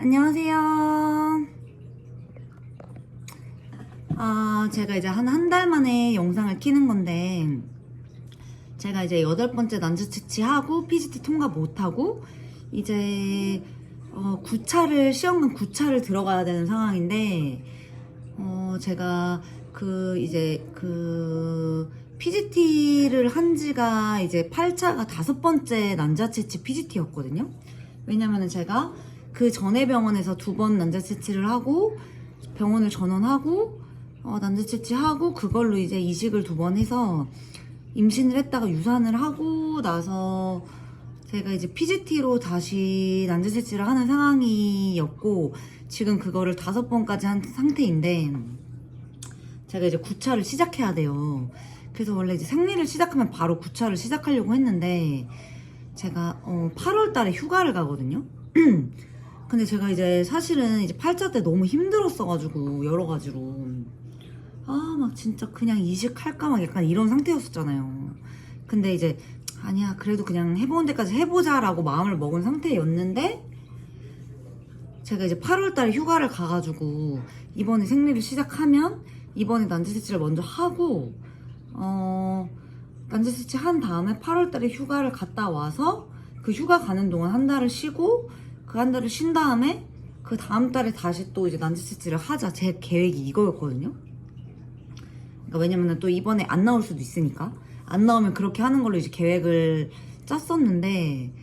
안녕하세요. 아, 제가 이제 한 한 달 만에 영상을 키는 건데, 제가 이제 여덟 번째 난주치치 하고, PGT 통과 못하고, 이제, 어, 9차를, 시험관 9차를 들어가야 되는 상황인데, 어, 제가 그, 이제, 그, PGT를 한 지가 이제 8차가 다섯 번째 난자치치 PGT였거든요. 왜냐면은 제가 그 전에 병원에서 두 번 난자치치를 하고 병원을 전원하고 어, 난자치치하고 그걸로 이제 이식을 두 번 해서 임신을 했다가 유산을 하고 나서 제가 이제 PGT로 다시 난자치치를 하는 상황이었고 지금 그거를 다섯 번까지 한 상태인데 제가 이제 9차를 시작해야 돼요. 그래서 원래 이제 생리를 시작하면 바로 9차를 시작하려고 했는데 제가 어, 8월 달에 휴가를 가거든요. 근데 제가 이제 사실은 이제 8차 때 너무 힘들었어가지고 여러 가지로 아 막 진짜 그냥 이식할까 막 약간 이런 상태였었잖아요. 근데 이제 아니야 그래도 그냥 해보는 데까지 해보자라고 마음을 먹은 상태였는데 제가 이제 8월 달에 휴가를 가가지고 이번에 생리를 시작하면 이번에 난지세치를 먼저 하고 어 난지세치 한 다음에 8월 달에 휴가를 갔다 와서 그 휴가 가는 동안 한 달을 쉬고 그 한 달을 쉰 다음에 그 다음 달에 다시 또 이제 난지세치를 하자 제 계획이 이거였거든요. 그러니까 왜냐면은 또 이번에 안 나올 수도 있으니까 안 나오면 그렇게 하는 걸로 이제 계획을 짰었는데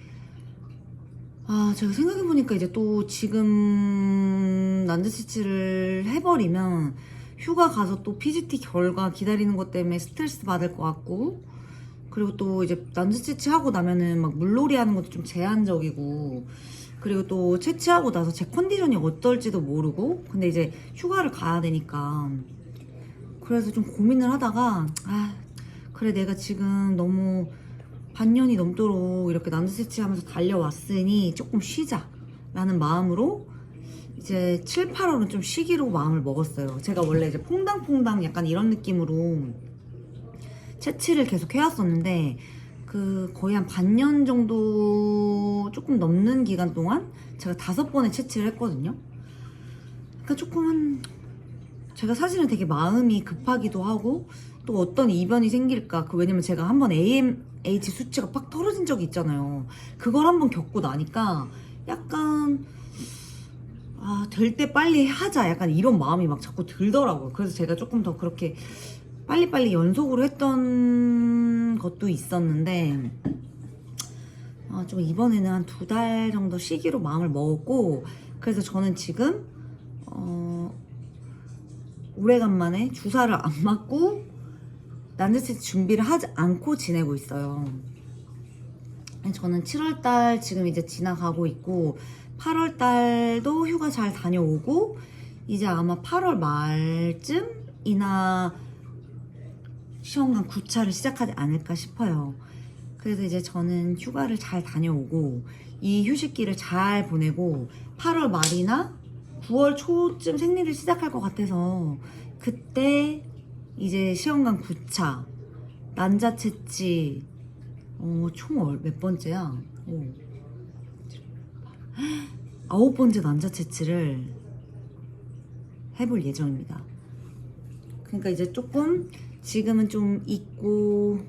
아 제가 생각해보니까 이제 또 지금 난지치치를 해버리면 휴가 가서 또 PGT 결과 기다리는 것 때문에 스트레스 받을 것 같고 그리고 또 이제 난지치치 하고 나면은 막 물놀이 하는 것도 좀 제한적이고 그리고 또 채취하고 나서 제 컨디션이 어떨지도 모르고 근데 이제 휴가를 가야 되니까 그래서 좀 고민을 하다가 아 그래 내가 지금 너무 반년이 넘도록 이렇게 난도세치하면서 달려왔으니 조금 쉬자 라는 마음으로 이제 7, 8월은 좀 쉬기로 마음을 먹었어요. 제가 원래 이제 퐁당퐁당 약간 이런 느낌으로 채취를 계속 해왔었는데 그 거의 한 반년 정도 조금 넘는 기간 동안 제가 다섯 번의 채취를 했거든요. 그러니까 조금 한 제가 사실은 되게 마음이 급하기도 하고 또 어떤 이변이 생길까 그 왜냐면 제가 한번 AMH 수치가 팍 떨어진 적이 있잖아요 그걸 한번 겪고 나니까 약간 아 될 때 빨리 하자 약간 이런 마음이 막 자꾸 들더라고요 그래서 제가 조금 더 그렇게 빨리빨리 연속으로 했던 것도 있었는데 아, 좀 이번에는 한 두 달 정도 쉬기로 마음을 먹었고 그래서 저는 지금 어, 오래간만에 주사를 안 맞고 난자치 준비를 하지 않고 지내고 있어요. 저는 7월달 지금 이제 지나가고 있고 8월달도 휴가 잘 다녀오고 이제 아마 8월 말쯤이나 시험관 9차를 시작하지 않을까 싶어요. 그래서 이제 저는 휴가를 잘 다녀오고 이 휴식기를 잘 보내고 8월 말이나 9월 초쯤 생리를 시작할 것 같아서 그때 이제 시험관 9차 난자 채취 어, 총몇 번째야? 오. 아홉 번째 난자 채취를 해볼 예정입니다. 그러니까 이제 조금 지금은 좀 잊고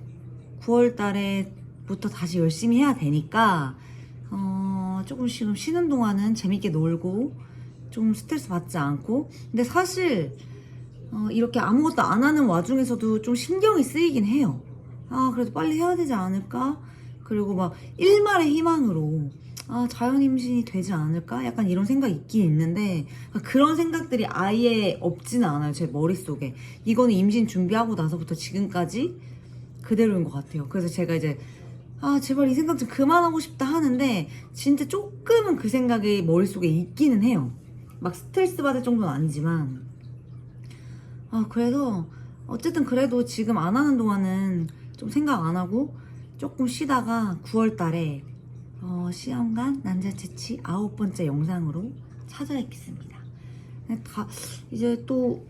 9월 달에부터 다시 열심히 해야 되니까 어, 조금 지금 쉬는 동안은 재밌게 놀고 좀 스트레스 받지 않고 근데 사실 어, 이렇게 아무것도 안 하는 와중에서도 좀 신경이 쓰이긴 해요. 아, 그래도 빨리 해야 되지 않을까? 그리고 막 일말의 희망으로 아, 자연 임신이 되지 않을까? 약간 이런 생각이 있긴 있는데 그런 생각들이 아예 없지는 않아요. 제 머릿속에. 이거는 임신 준비하고 나서부터 지금까지 그대로인 것 같아요. 그래서 제가 이제 아, 제발 이 생각 좀 그만하고 싶다 하는데 진짜 조금은 그 생각이 머릿속에 있기는 해요. 막 스트레스 받을 정도는 아니지만 아, 그래서 어쨌든 그래도 지금 안 하는 동안은 좀 생각 안 하고 조금 쉬다가 9월 달에 어, 시험관 난자채취 아홉 번째 영상으로 찾아뵙겠습니다. 다 이제 또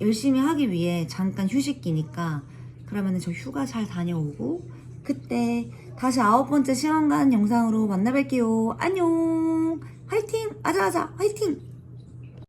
열심히 하기 위해 잠깐 휴식기니까 그러면 저 휴가 잘 다녀오고 그때 다시 아홉 번째 시험관 영상으로 만나 뵐게요. 안녕! 화이팅! 아자아자 화이팅!